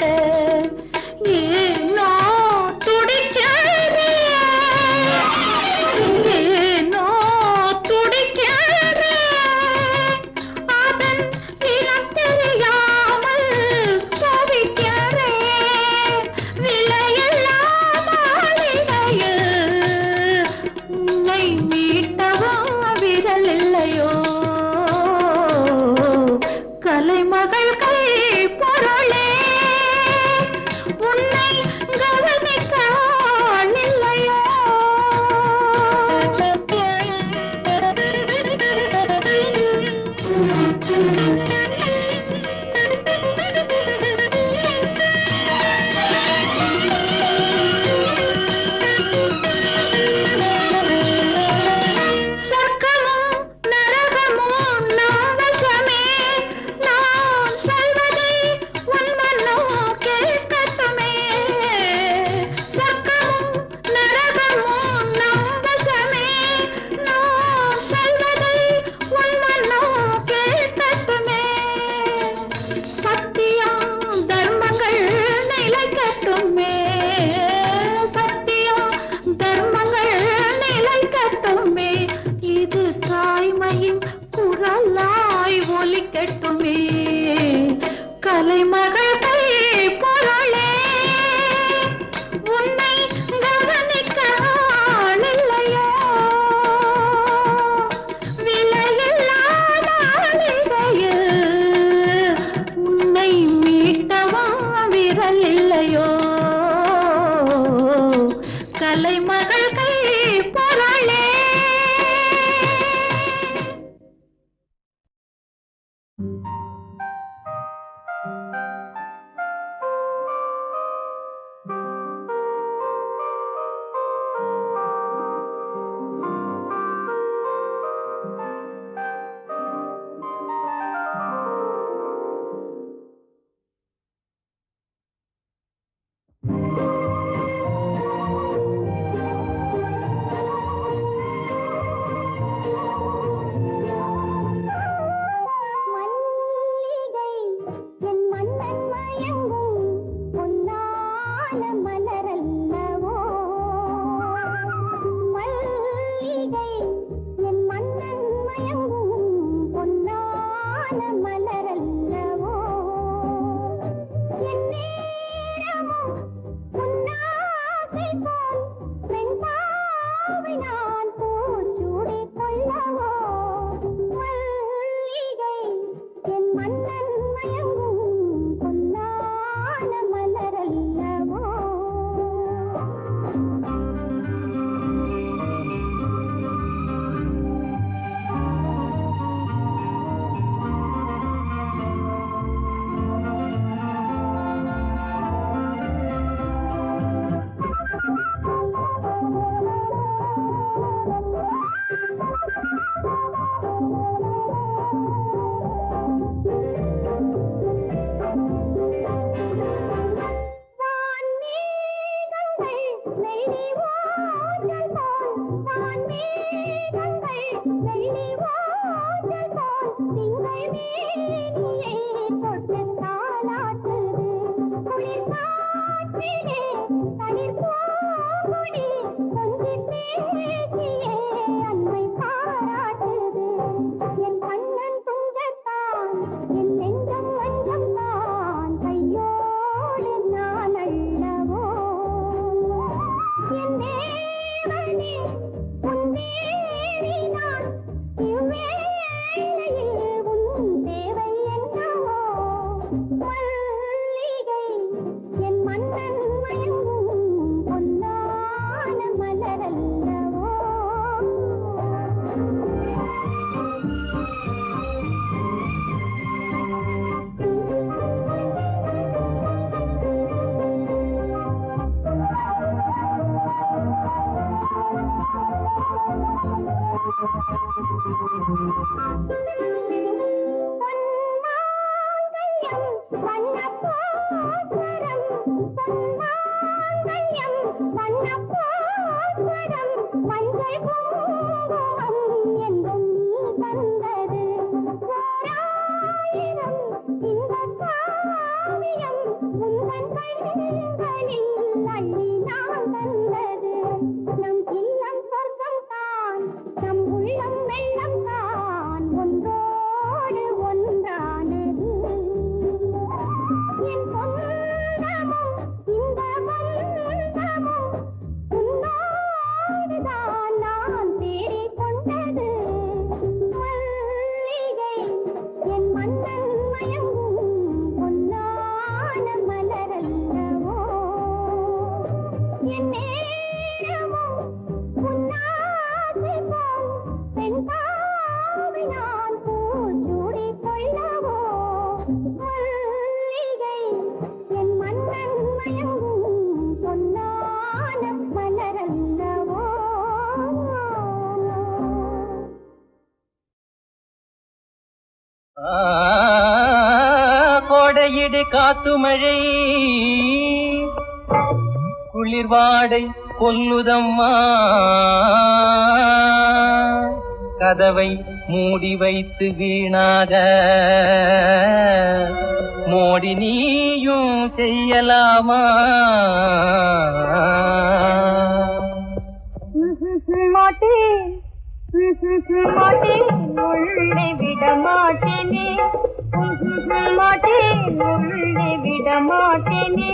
காட்ட காத்து மழை. குளிர்வாடை கொல்லுதம்மா கதவை மூடி வைத்து வீணாக. மோடி நீயும் செய்யலாமா? மாட்டேன். மாட்டேன். உள்ளே விட மாட்டேனே. மாட்டேன் உள்ளே விட மாட்டேனே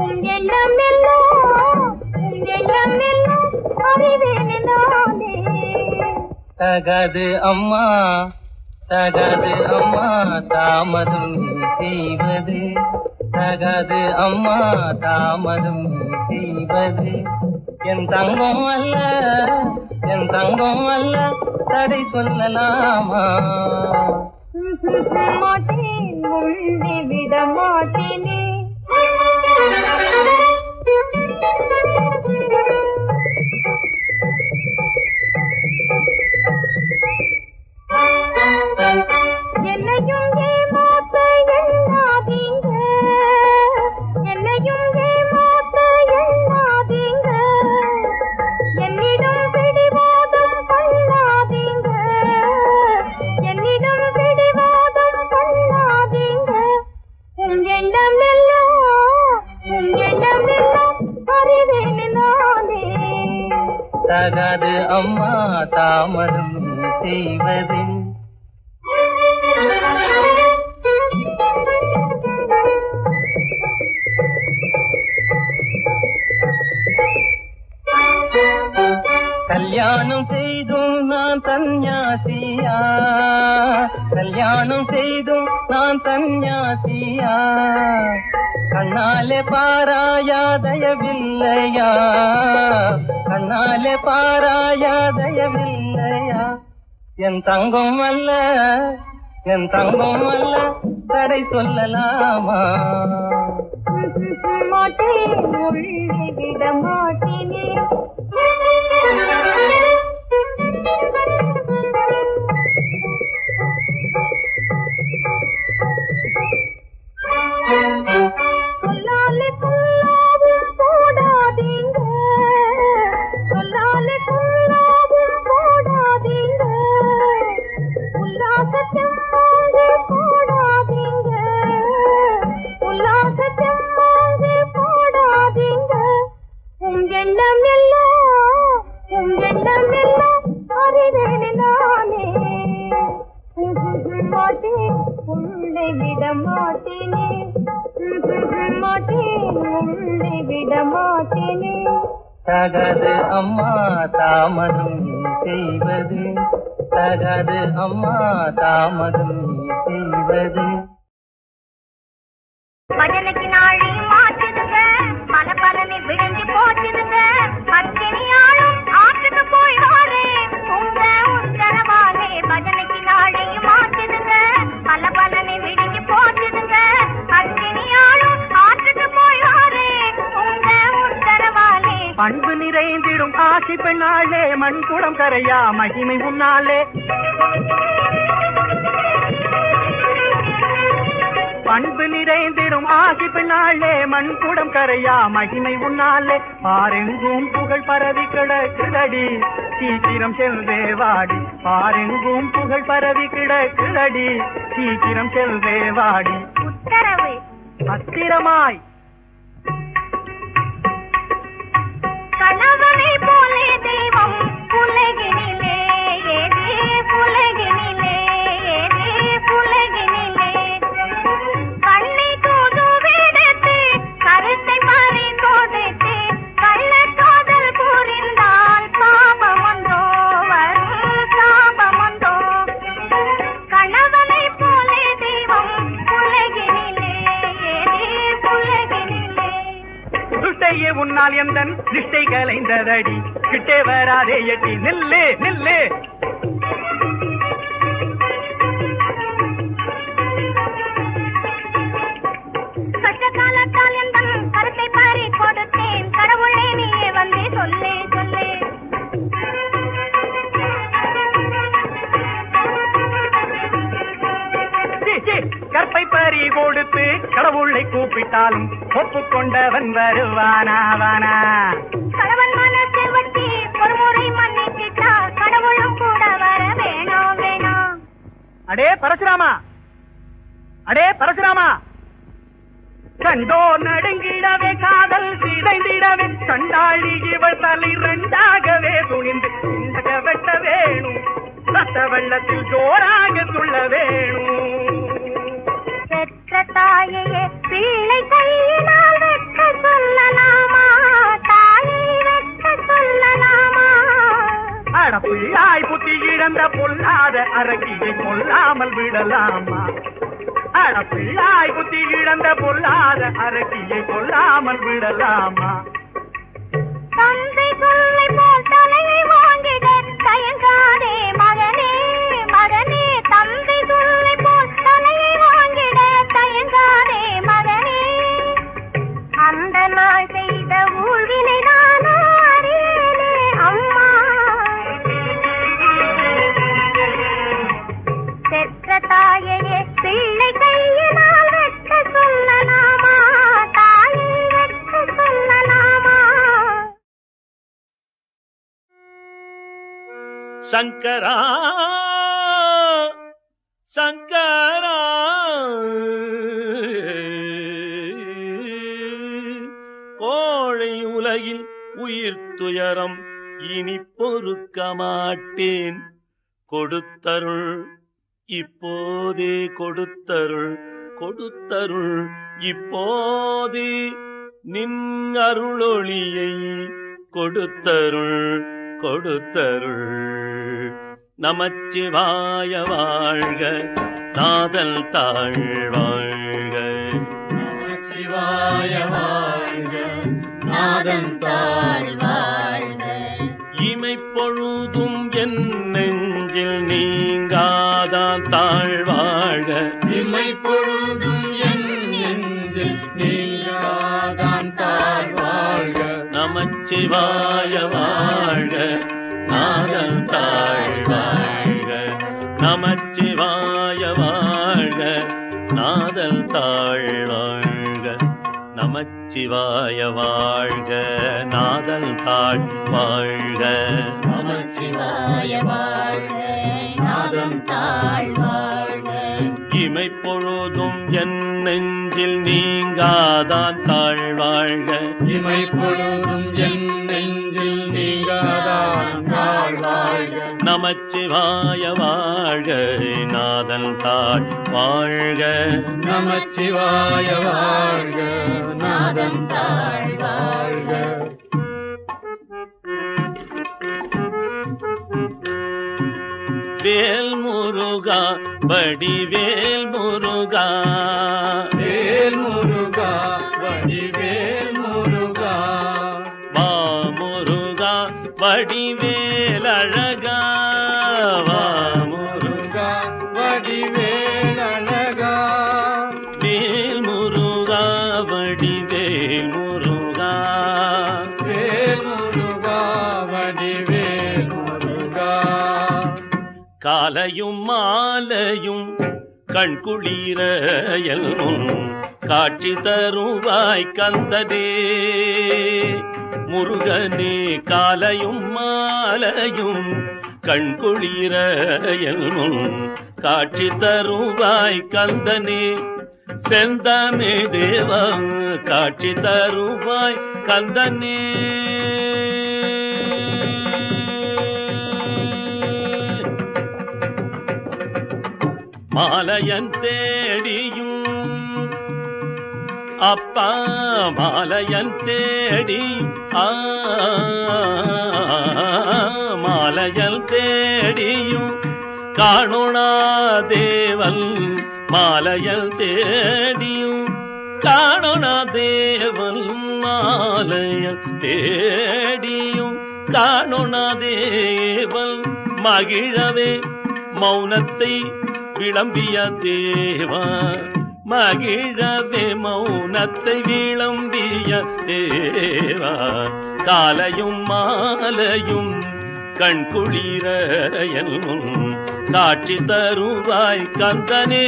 உன் எண்ணம் எல்லாம் உன் எண்ணம் எல்லாம் அறிவேன் நானே தகாது அம்மா தகாது அம்மா தாமதம் நீ செய்வது தகாது அம்மா தாமதம் நீ செய்வது என் தங்கம் அல்ல என் தங்கம் அல்ல தடை சொல்லலாமா மாட்டேன் உள்ளே விட மாட்டேனே. கல்யாணம் செய்தும் நான் சந்நியாசியா கல்யாணம் செய்தும் நான் சந்நியாசியா கண்ணாலே பாராயாதயவில்லையா. கண்ணாலே பாராயாதயவில்லையா. என் தங்கம் அல்ல என் தங்கம் அல்ல தடை சொல்லலாமா? மாட்டேன் உள்ளே விட மாட்டேனே. thank you. தகது அம்மா தாமதம் செய்வது. தகது அம்மா தாமதம் செய்வது. பஜனைக்கு நாளை மாற்றுதுங்க பல விழுந்து போச்சுதுங்க ஆற்றுக்கு போய் வாரு உங்க உத்தரவாலே பஜனைக்கு நாளை மாற்றுதுங்க பல பலனை பண்பு நிறைந்திடும் ஆட்சி பெண்ணாளே மண்குடம் கரையா மகிமை உன்னாலே. பண்பு நிறைந்திடும் ஆசி பெண்ணாளே மண்குடம் கரையா மகிமை உன்னாலே. பாரெங்கும் புகழ் பரவி கிடக்குதடி சீக்கிரம் செல்வே வாடி. பாரெங்கும் புகழ் பரவி கிடக்குதடி சீக்கிரம் செல்வே வாடி. உத்தரவு. அத்திரமாய் கணவனை போலே தெய்வம் உன்னால் எந்த நிஷ்டை கலைந்ததடி கிட்டே வராதே எட்டி. நில்லு நில்லு. கடவுளை கூப்பிட்டாலும் ஒப்புக்கொண்டவன் வருவானாவானா? கணவன் மனசை வட்டி ஒரு முறை மன்னிச்சிட்டா கடவுளும் கூட வர வேணாம் வேணாம். அடே பரசுராமா! அடே பரசுராமா! கண்டோ நடுங்கிடவே காதல் சிதைந்திடவே கண்டாளி இவள் தலை ரெண்டாகவே துணிந்து வெட்ட வேணும். ரத்த வெள்ளத்தில் ஜோராக துள்ள வேணும். பெற்ற தாயையே பிள்ளை கையினால் வெட்ட சொல்லலாமா? தாயை வெட்ட சொல்லலாமா? அட பிள்ளாய் புத்தி இழந்த பொல்லாத அரகியை கொல்லாமல் விடலாமா? அட பிள்ளாய் புத்தி இழந்த பொல்லாத அரகியை கொல்லாமல் விடலாமா? தந்தை சங்கரா சங்கரா. கோழை உலகில் உயிர் துயரம் இனி பொறுக்க மாட்டேன். கொடுத்தருள் இப்போதே கொடுத்தருள் கொடுத்தருள் இப்போதே நின் அருளொளியை கொடுத்தருள் கொடுத்தருள். நமச்சிவாய வாழ்க நாதல் தாழ் வாழ்க சிவாய வாழ்க நாதம் தாழ் வாழ்க இமை பொழுதும் என் நெஞ்சில் நீங்காதான் தாழ் வாழ்க இமை பொழுதும் என் நெஞ்சில் நீயாதான் தாழ் வாழ்க நமச்சிவாய வாழ்க நாதல் தாழ் நமச்சிவாய வாழ்க நாதல் தாழ் வாழ்க நமச்சிவாய வாழ்க நாதல் தாழ் வாழ்க. நமச்சிவாய வாழ்க நாதம் தாழ் வாழ்க. இமை பொழுதும் என் நெஞ்சில் நீங்காதான் தாழ் வாழ்க. இமை பொழுதும் என் நெஞ்சில் நமச்சிவாய வாழ நாதன் தாழ் வாழ்க. நமச்சிவாய வாழ்க நாதன் தாழ் வாழ்க. வேல் முருகா வடிவேல் முருகா. வேல் முருகா வடிவேல் முருகா. வா முருகா வடி மாலையும் மாலையும் கண்குளிர எல்முன் காட்சி தருவாய் கந்தனே. முருகனே காலையும் மாலையும் கண்குளிர எல்முன் காட்சி தருவாய் கந்தனே. செந்தமே தேவா காட்சி தருவாய் கந்தனே. மாலையன் தேடியும். அப்பா மாலையன் தேடி ஆ மாலையல் தேடியும். காணுணா தேவன் மாலையல் தேடியும். காணுணா தேவன் மாலையல் தேடியும். காணுணா தேவன் மகிழவே மௌனத்தை விளம்பிய தேவா மகிழவே மௌனத்தை விளம்பிய தேவா காலையும் மாலையும் கண் குளிர என் காட்சி தருவாய் கந்தனே.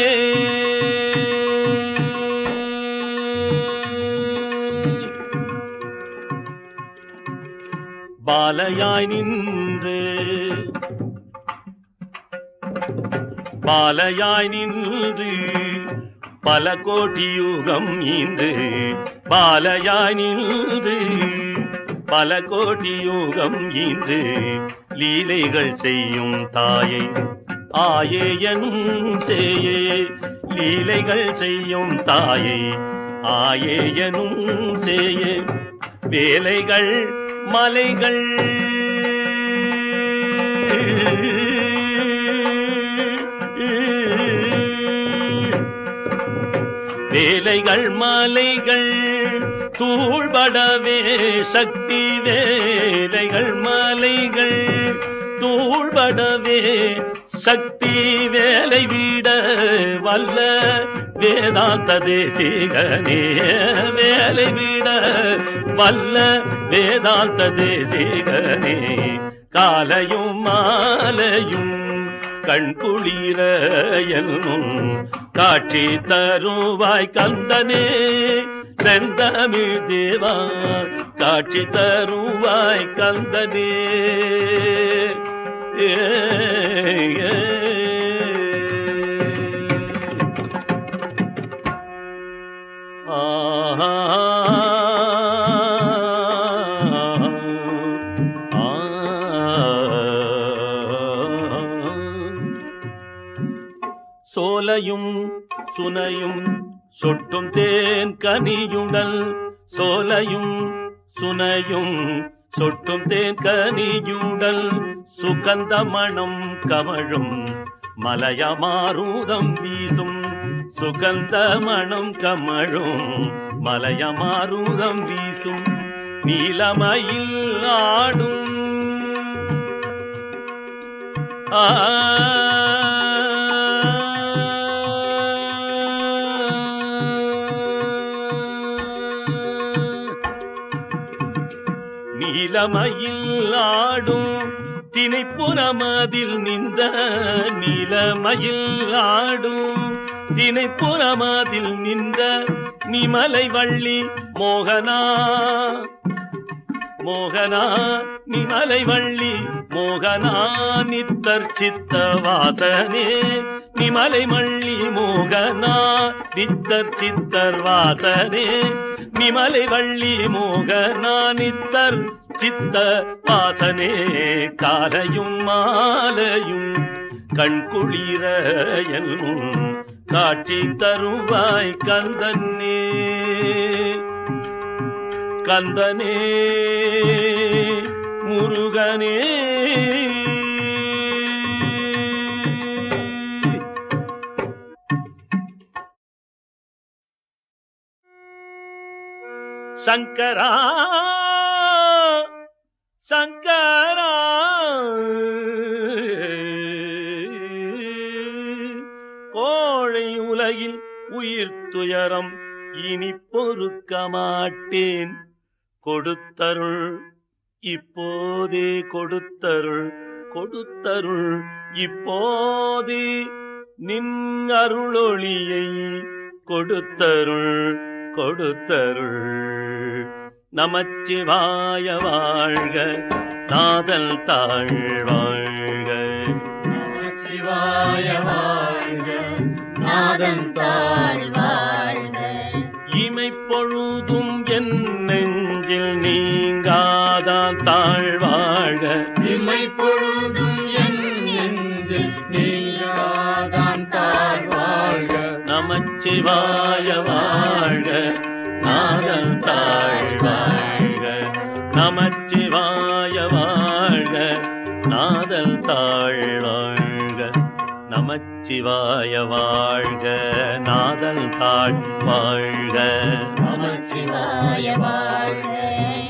பாலையாய் நின்றே பாலையாய் நின்று பல கோடி யுகம் இன்று பாலையாய் நின்று பல கோடி யுகம் இன்று லீலைகள் செய்யும் தாயை ஆயே என் சேயே லீலைகள் செய்யும் தாயை ஆயே எனும் சேயே. வேலைகள் மலைகள் வேலைகள் மாலைகள் தூள்படவே சக்தி வேலைகள் மாலைகள் தூள்படவே சக்தி வேலை வீட வல்ல வேதாந்த தேசிகனே. வேலை வீட வல்ல வேதாந்த தேசிகனே. காலையும் மாலையும் கண் குளிர என்னும் காட்சி தருவாய் கந்தனே. செந்தமிழ் தேவா காட்சி தருவாய் கந்தனே. ஏ, சுகந்த மணம் கமழும் மலையமாரூதம் வீசும். சுகந்த மணம் கமழும் மலையமாரூதம் வீசும். நீலமயில் ஆடும் ஆ. நீலமயில் ஆடும் திணைப்புறமதில் நின்ற நிலமயில் ஆடும். திணைப்புறமதில் நின்ற நிமலை வள்ளி மோகனா. மோகனா நிமலை வள்ளி மோகனா நித்தர் சித்த வாசனே. நிமலை மள்ளி மோகனா நித்தர் சித்தர் வாசனே. நிமலை வள்ளி மோகனா நித்தர் சித்த வாசனே. காலையும் மாலையும் கண் குளிர எல்லும் காட்சி தருவாய் கந்தன்னே கந்தனே முருகனே. சங்கரா சங்கரா. கோழை உலகில் உயிர் துயரம் இனி பொறுக்க மாட்டேன். கொடுத்தருள் இப்போதே கொடுத்தருள் கொடுத்தருள் இப்போதே நின் அருளொளியை கொடுத்தருள் கொடுத்தருள். நமச்சிவாய வாழ்க நாதல் தாழ் வாழ்க. சிவாய வாழ்க நாதன் தாழ் வாழ்க. இமை பொழுதும் என் நெஞ்சில் நீங்காதான் தாழ் வாழ்க. இமை பொழுதும் என் நெஞ்சில் நீங்காதான் தாழ் வாழ்க. நமச்சிவாய வாழ்க நாதல் தாழ் நமச்சிவாய வாழ்க நாதல் தாழ் வாழ்க. நமச்சிவாய வாழ்க நாதல் தாழ் வாழ்க. நமச்சிவாய வாழ்க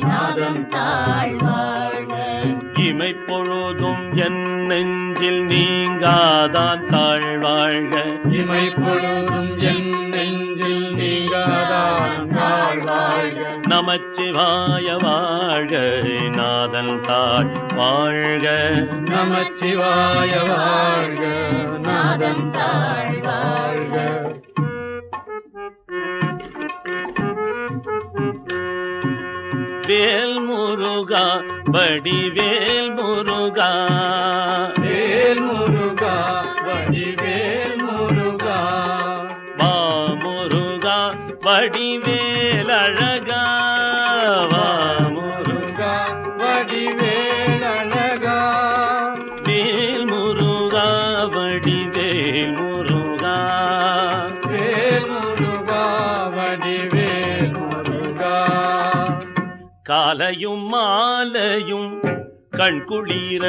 நாதம் தாழ் வாழ்க. இமை பொழுதும் என் நெஞ்சில் நீங்காதான் தாழ் வாழ்க இமை பொழுதும் என் நெஞ்சில் நீங்காதான் தாழ் வாழ்க நமச்சிவாய வாழ்க நாதல் தாழ் வாழ்க. நமச்சிவாய வாழ்க நாதம் தாழ் வாழ்க. வேல் முருகா வடிவேல் முருகா. வேல் முருகா வடிவேல் முருகா. வா முருகா வடிவேல் அழகா. வா முருகா வடிவேல் அழகா. வேல் முருகா வடிவேல் முருகா. வேல் முருகா வடிவேல் முருகா. காலையும் கண்குளிர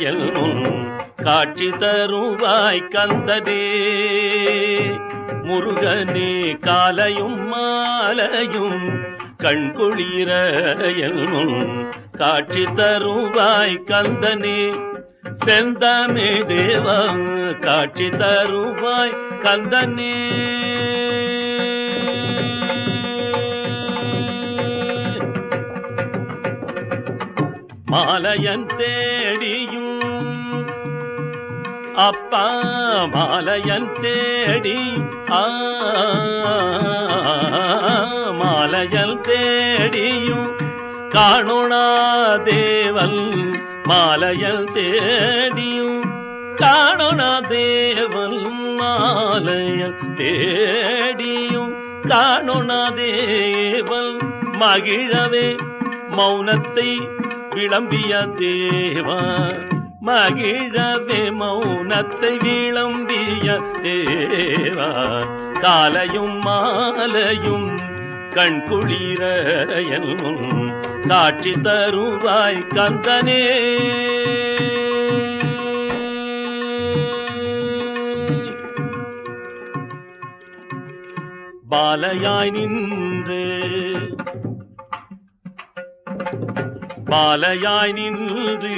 எல்லும் காட்சி தருவாய் கந்தனே. முருகனே காலையும் மாலையும் கண்குளிர எல்லும் காட்சி தருவாய் கந்தனே. செந்தாமே தேவா காட்சி தருவாய் கந்தனே. மாலையன் தேடியும். அப்பா மாலையன் தேடி ஆ மாலையன் தேடியும். காணுணா தேவன் மாலையல் தேடியும். காணுணா தேவன் மாலையல் தேடியும். காணுணா தேவன் மகிழவே மௌனத்தை விளம்பிய தேவா மகிழவே மௌனத்தை விளம்பிய தேவா. காலையும் மாலையும் கண் குளிர எல்லும் காட்சி தருவாய் கந்தனே. பாலையாய் நின்றே பாலையாய் நின்று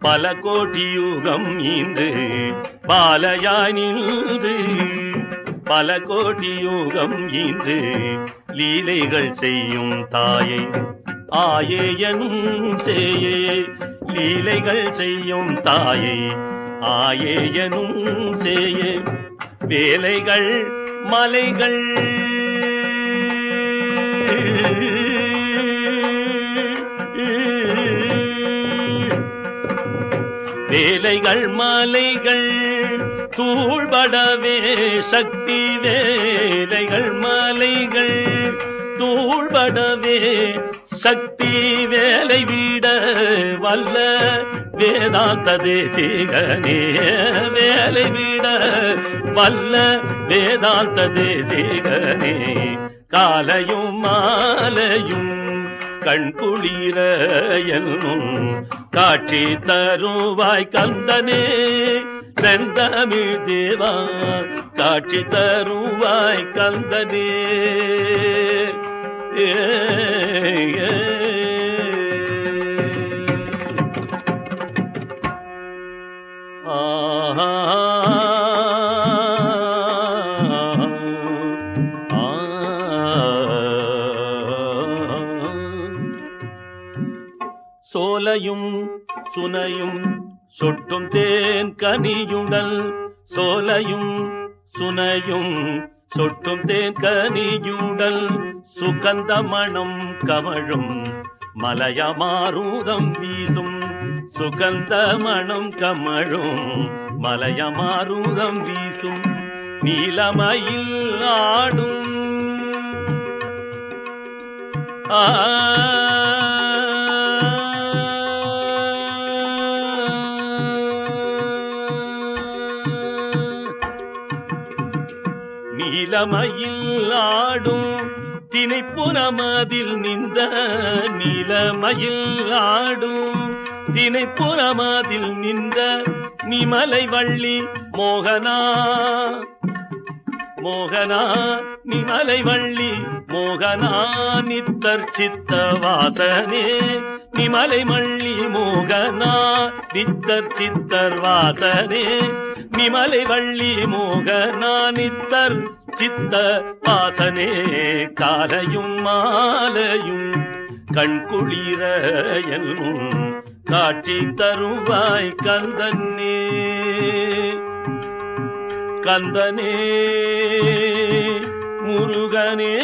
பல கோட்டி யுகம் இன்று பாலையாய் நின்று பல கோட்டி யுகம் இன்று லீலைகள் செய்யும் தாயை ஆயே என் சேயே. லீலைகள் செய்யும் தாயை ஆயே எனும் சேயே. வேலைகள் மலைகள் வேலைகள் மாலைகள் தூள்படவே சக்தி வேலைகள் மாலைகள் தூள்படவே சக்தி வேலை வீட வல்ல வேதாந்த தேசிகனே. வேலை வீட வல்ல வேதாந்த தேசிகனே. காலையும் மாலையும் கண் குளிர என்னும் காட்சி தருவாய் கந்தனே. செந்தமிழ் தேவா காட்சி தருவாய் கந்தனே. ஏ, ஆஹா. சோலையும் சுனையும் சொட்டும் தேன் கனியுடல். சோலையும் சுனையும் சொட்டும் தேன் கனியுடல். சுகந்த மணம் கமழும் மலையமாரூதம் வீசும். சுகந்த மணம் கமழும் மலையமாரூதம் வீசும். நீலமயில் ஆடும். ஆ நீலமயில் ஆடும் திணைப்புறமதில் நின்ற நீலமயில் ஆடும் திணைப்புறமதில் நின்ற நிமலை வள்ளி மோகனா. மோகனா நிமலை வள்ளி மோகனா நித்தர் சித்த வாசனே. நிமலை மள்ளி மோகனா நித்தர் சித்தர் வாசனே. நிமலை வள்ளி மோகனா நித்தர் சித்த வாசனே காலையும் மாலையும் கண்குளிர என் காட்சி தருவாய் கந்தனே. கந்தனே முருகனே.